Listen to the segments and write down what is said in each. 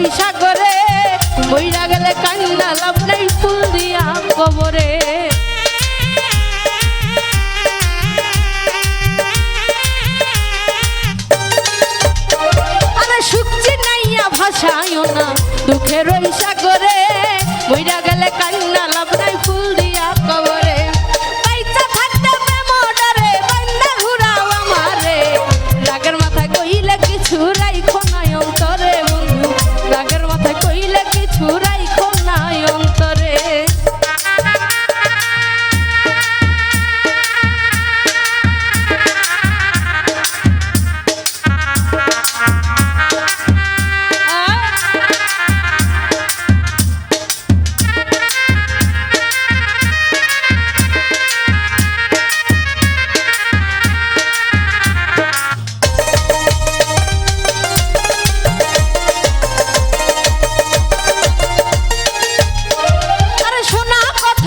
নাই সাগরে বইরা গেলে লাভ নাই ফুল দিয়া কবরে। আরে ভাষায় না দুঃখের সাগরে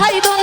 শোনা কথাই